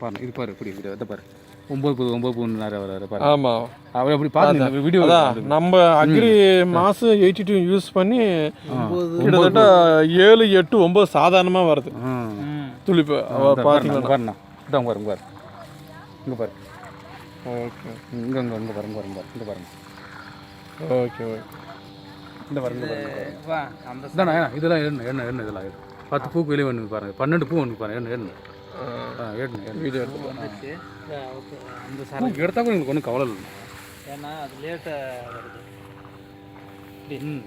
பாருங்க இது பாரு இப்படி இது பாரு. ஒம்பது பூ ஒம்பது பூ நிறைய வர பாரு. ஆமாம் அவர் அப்படி பார்த்து வீடியோ அதான் நம்ம அக்ரி மாசு எயிட்டி டூ யூஸ் பண்ணி கிட்டத்தட்ட ஏழு எட்டு ஒம்பது சாதாரணமாக வருது. துளிப்பு பார்த்தீங்கன்னா பாருண்ணா இதான் பாருங்க பாரு இங்கே பாரு. ஓகே. இங்கே இங்கே இங்கே பாருங்க பாருங்க பாரு இங்கே பாருங்க ஓகே ஓகே. இந்த பாருங்க பாருங்க இதெல்லாம் எண்ணெய் எண்ணெய் எண்ணெய் இதெல்லாம். பத்து பூக்கு வெளியே வந்து பாருங்க பன்னெண்டு பூ வந்து பாருங்க எண்ணெய் எண்ணெய் ஆ எண்ணெய் எண்ணெய் வீடியோ எடுத்து வந்துச்சு ஓகே அந்த பூ எடுத்தா கூட உங்களுக்கு ஒன்றும் கவலை இல்லை ஏன்னா அது லேட்டாக வருது ம்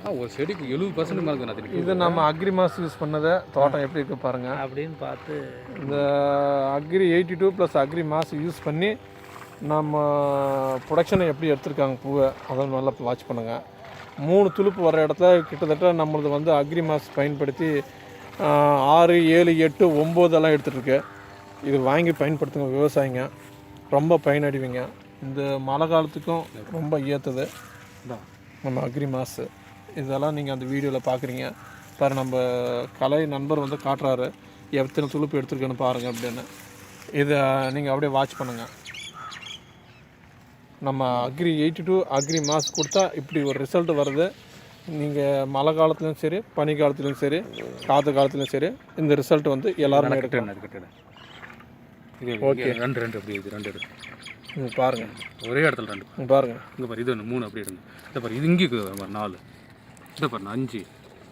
ஆ ஒரு செடிக்கு எழுபது பர்சன்ட் மேலே நான் திருப்பி இது நம்ம அக்ரி மாஸ் யூஸ் பண்ணதை தோட்டம் எப்படி இருக்கு பாருங்க அப்படின்னு பார்த்து இந்த agri eighty two plus agri mass use பண்ணி நம்ம ப்ரொடக்ஷனை எப்படி எடுத்திருக்காங்க பூவை அதை நல்லா வாட்ச் பண்ணுங்கள் மூணு துளுப்பு வர இடத்துல கிட்டத்தட்ட நம்மளது வந்து அக்ரி மாஸ் பயன்படுத்தி ஆறு ஏழு எட்டு ஒம்போதெல்லாம் எடுத்துகிட்ருக்கு இது வாங்கி பயன்படுத்துங்க விவசாயிங்க. ரொம்ப பயனடைவீங்க. இந்த மழை காலத்துக்கும் ரொம்ப ஏற்றுது நம்ம அக்ரி மாசு இதெல்லாம் நீங்கள் அந்த வீடியோவில் பார்க்குறீங்க பாரு நம்ம கலை நண்பர் வந்து காட்டுறாரு. எத்தனை துளுப்பு எடுத்துருக்கேன்னு பாருங்க அப்படின்னு. இதை நீங்கள் அப்படியே வாட்ச் பண்ணுங்கள் நம்ம agri eighty two agri mass கொடுத்தா இப்படி ஒரு ரிசல்ட் வருது. நீங்கள் மழை காலத்துலையும் சரி பனி காலத்துலையும் சரி காற்று காலத்துலையும் சரி இந்த ரிசல்ட் வந்து எல்லாருமே இது ஓகே. ரெண்டு ரெண்டு அப்படி இது ரெண்டு எடுங்க ம், பாருங்க. ஒரே இடத்துல ரெண்டு. பாருங்க. இங்கே பாரு இது ஒன்று மூணு அப்படி எடுங்க இந்த பாரு இது இங்கே நாலு. இந்த பாரு அஞ்சு.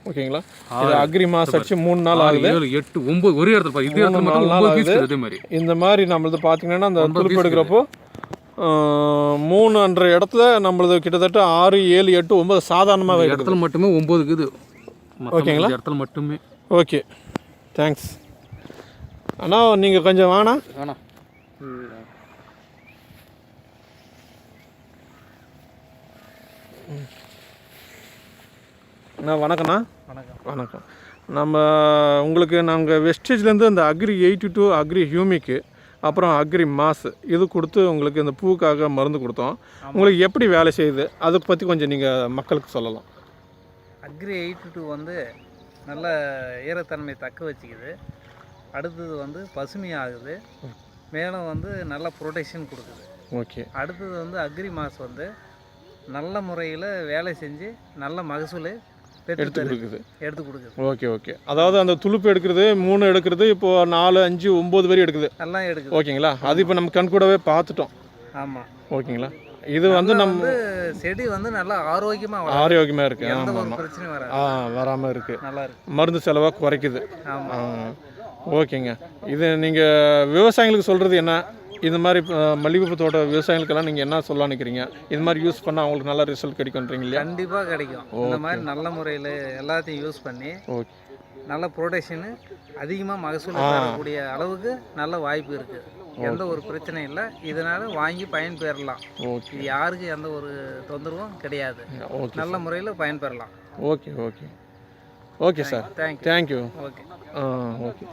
ஓகேங்களா? இது அக்ரி மாஸ் அடிச்சு மூணு நாள் ஆகுது. எட்டு ஒம்பது ஒரே இடத்துல பாரு இதே இடத்துல மட்டும் அதே மாதிரி. இந்த மாதிரி நம்மளது பார்த்தீங்கன்னா அந்த துளுப்பு எடுக்கிறப்போ மூணுன்ற இடத்துல நம்மளது கிட்டத்தட்ட ஆறு ஏழு எட்டு ஒன்பது சாதாரணமாக இடத்துல மட்டுமே ஒம்பது இருக்குது. ஓகேங்களா? இடத்துல மட்டுமே. ஓகே. தேங்க்ஸ் அண்ணா நீங்கள் கொஞ்சம் வாண்ணா. வேணாம் அண்ணா வணக்கண்ணா வணக்கம். வணக்கம். நம்ம உங்களுக்கு நாங்கள் வெஸ்டேஜ்லேருந்து அந்த அக்ரி எயிட்டி டூ அக்ரி ஹியூமிக்கு அப்புறம் அக்ரி மாஸ் இது கொடுத்து உங்களுக்கு இந்த பூவுக்காக மருந்து கொடுத்தோம். உங்களுக்கு எப்படி வேலை செய்யுது? அதை பற்றி கொஞ்சம் நீங்கள் மக்களுக்கு சொல்லலாம். அக்ரி எயிட்டி டூ வந்து நல்ல ஈரத்தன்மை தக்க வச்சுக்குது. அடுத்தது வந்து பசுமையாகுது மேலும் வந்து நல்ல ப்ரொடெக்ஷன் கொடுக்குது. ஓகே. அடுத்தது வந்து அக்ரி மாஸ் வந்து நல்ல முறையில் வேலை செஞ்சு நல்ல மகசூல் எடுத்து. கொடுக்குது. எடுத்து கொடுக்குது. Okay okay. அதாவது அந்த துளுப்பு எடுக்கிறது மூணு எடுக்கிறது இப்போ நாலு அஞ்சு ஒம்பது வரை எடுக்குது. எல்லாம் எடுக்குது. ஓகேங்களா? அது இப்போ நம்ம கண் கூடவே பார்த்துட்டோம். ஆமாம் ஓகேங்களா? இது வந்து நம்ம செடி வந்து நல்லா ஆரோக்கியமாக ஆரோக்கியமாக இருக்கு. ஆ வராமல் இருக்கு. நல்லா இருக்கு. மருந்து செலவாக குறைக்குது. ஓகேங்க. இது நீங்கள் விவசாயிகளுக்கு சொல்கிறது என்ன? இந்த மாதிரி மல்லிகைப்பூ தோட்ட விவசாயிகளுக்கெல்லாம் நீங்கள் என்ன சொல்ல நினைக்கிறீங்க? இது மாதிரி யூஸ் பண்ணால் அவங்களுக்கு நல்ல ரிசல்ட் கிடைக்குன்றீங்க இல்லையா? கண்டிப்பாக கிடைக்கும். இந்த மாதிரி நல்ல முறையில் எல்லாத்தையும் யூஸ் பண்ணி ஓகே நல்ல ப்ரொடக்ஷனு அதிகமாக மகசூல் தரக்கூடிய அளவுக்கு நல்ல வாய்ப்பு இருக்குது எந்த ஒரு பிரச்சனையும் இல்லை. இதனால் வாங்கி பயன்பெறலாம். ஓகே இது யாருக்கும் எந்த ஒரு தொந்தரவும் கிடையாது. நல்ல முறையில் பயன்பெறலாம். Okay okay okay sir thank you thank you okay ah okay